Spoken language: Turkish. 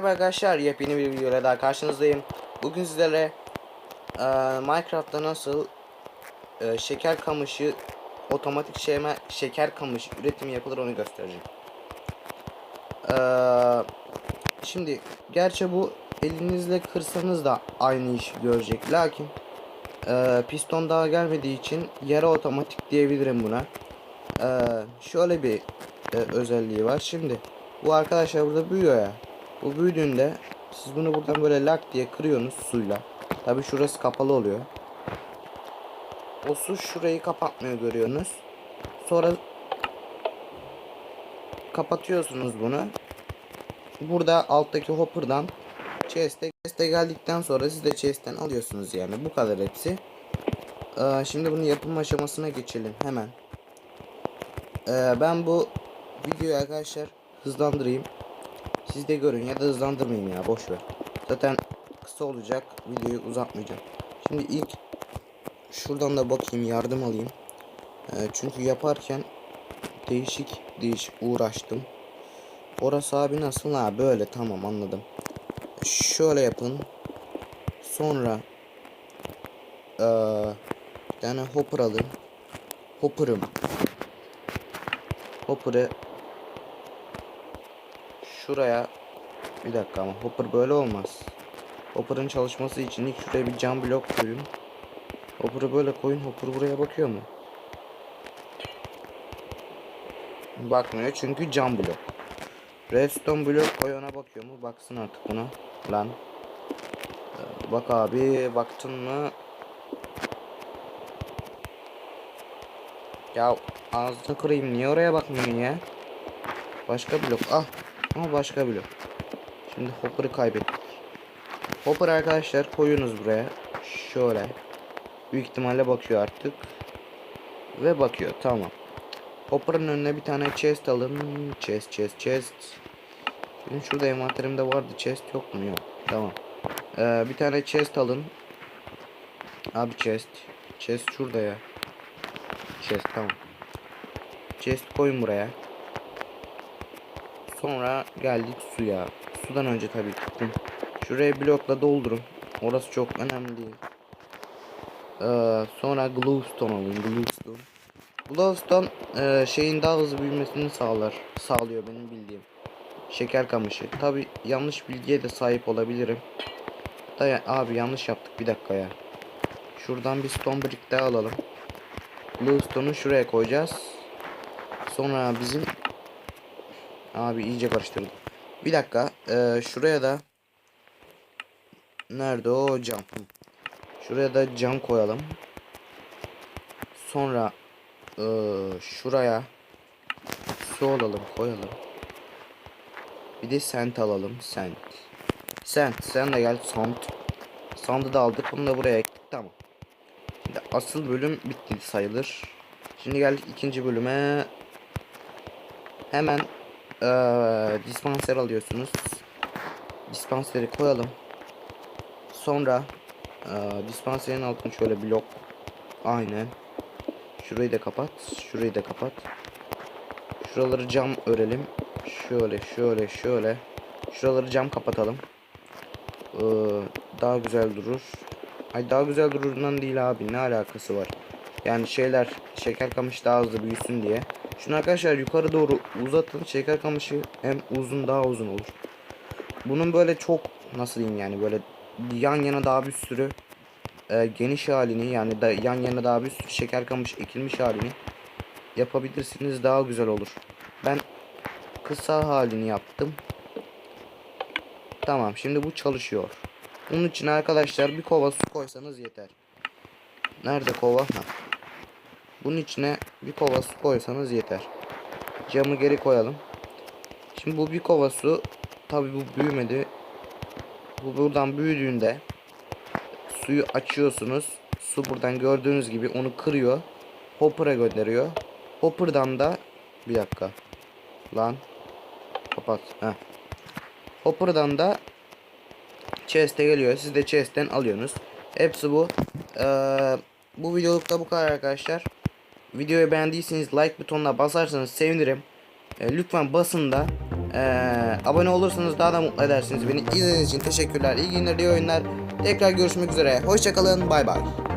Merhaba arkadaşlar, yepyeni bir videoyla daha karşınızdayım. Bugün sizlere e, Minecraft'ta nasıl e, şeker kamışı otomatik şema şeker kamışı üretimi yapılır onu göstereceğim. E, şimdi gerçi bu elinizle kırsanız da aynı işi görecek. Lakin e, piston daha gelmediği için yarı otomatik diyebilirim buna. E, şöyle bir e, özelliği var. Şimdi bu arkadaşlar burada büyüyor ya. Bu büyüdüğünde siz bunu buradan böyle lak diye kırıyorsunuz suyla. Tabi şurası kapalı oluyor. O su şurayı kapatmıyor görüyorsunuz. Sonra kapatıyorsunuz bunu. Burada alttaki hopper'dan chest'e chest'e geldikten sonra siz de chest'ten alıyorsunuz yani. Bu kadar hepsi. Ee, şimdi bunun yapım aşamasına geçelim hemen. Ee, ben bu videoyu arkadaşlar hızlandırayım. Siz de görün ya da hızlandırmayayım ya boş ver. Zaten kısa olacak. Videoyu uzatmayacağım. Şimdi ilk şuradan da bakayım yardım alayım. Ee, çünkü yaparken değişik değişik uğraştım. Orası abi nasıl ha böyle tamam anladım. Şöyle yapın. Sonra ee, bir tane hopper alın. Hopper'ım. Hopper'ı şuraya bir dakika ama hopper böyle olmaz. Hopper'ın çalışması için ilk şuraya bir cam blok koyun. Hopper'ı böyle koyun. Hopper buraya bakıyor mu? Bakmıyor çünkü cam blok. Redstone blok koy ona bakıyor mu? Baksın artık buna. Lan. Ee, Bak abi baktın mı? Ya ağzını kırayım niye oraya bakmıyorsun ya? Başka blok ah ama başka blok. Şimdi hopper'ı kaybettik. Hopper arkadaşlar koyunuz buraya. Şöyle. Büyük ihtimalle bakıyor artık. Ve bakıyor tamam. Hopper'ın önüne bir tane chest alın. Chest chest chest. Benim şurada envanterimde vardı chest yok mu yok. Tamam. Ee, bir tane chest alın. Abi chest. Chest şurada ya. Chest tamam. Chest koyun buraya. Sonra geldik suya. Sudan önce tabii kum. Şuraya blokla doldurun. Orası çok önemli. Ee, sonra glowstone alın. Glowstone. Glowstone e, şeyin daha hızlı büyümesini sağlar. Sağlıyor benim bildiğim. Şeker kamışı. Tabi yanlış bilgiye de sahip olabilirim. Da abi yanlış yaptık bir dakika ya. Şuradan bir stone brick daha alalım. Glowstone'u şuraya koyacağız. Sonra bizim Abi iyice karıştırdım. Bir dakika. Ee, şuraya da Nerede o cam? Şuraya da cam koyalım. Sonra ee, şuraya su alalım koyalım. Bir de sent alalım. Sent. Sent. Sen de gel. Sand. Sandı da aldık. Bunu da buraya ekledik. Tamam. Şimdi asıl bölüm bitti sayılır. Şimdi geldik ikinci bölüme. Hemen ee, dispanser alıyorsunuz. Dispanseri koyalım. Sonra ee, dispanserin altını şöyle blok. Aynen. Şurayı da kapat. Şurayı da kapat. Şuraları cam örelim. Şöyle şöyle şöyle. Şuraları cam kapatalım. Ee, daha güzel durur. Ay daha güzel dururundan değil abi. Ne alakası var? Yani şeyler şeker kamış daha hızlı büyüsün diye. Şunu arkadaşlar yukarı doğru uzatın. Şeker kamışı hem uzun daha uzun olur. Bunun böyle çok nasıl diyeyim yani böyle yan yana daha bir sürü e, geniş halini yani da yan yana daha bir sürü şeker kamış ekilmiş halini yapabilirsiniz daha güzel olur. Ben kısa halini yaptım. Tamam şimdi bu çalışıyor. Bunun için arkadaşlar bir kova su koysanız yeter. Nerede kova? Ha. Bunun içine bir kova su koysanız yeter. Camı geri koyalım. Şimdi bu bir kova su tabi bu büyümedi. Bu buradan büyüdüğünde suyu açıyorsunuz. Su buradan gördüğünüz gibi onu kırıyor. Hopper'a gönderiyor. Hopper'dan da bir dakika. Lan. Kapat. Heh. Hopper'dan da chest'e geliyor. Siz de chest'ten alıyorsunuz. Hepsi bu. Ee, bu videoluk da bu kadar arkadaşlar. Videoyu beğendiyseniz like butonuna basarsanız sevinirim. Ee, lütfen basın da Ee, abone olursanız daha da mutlu edersiniz beni. İzlediğiniz için teşekkürler. İyi günler, iyi oyunlar. Tekrar görüşmek üzere. Hoşçakalın. Bay bay.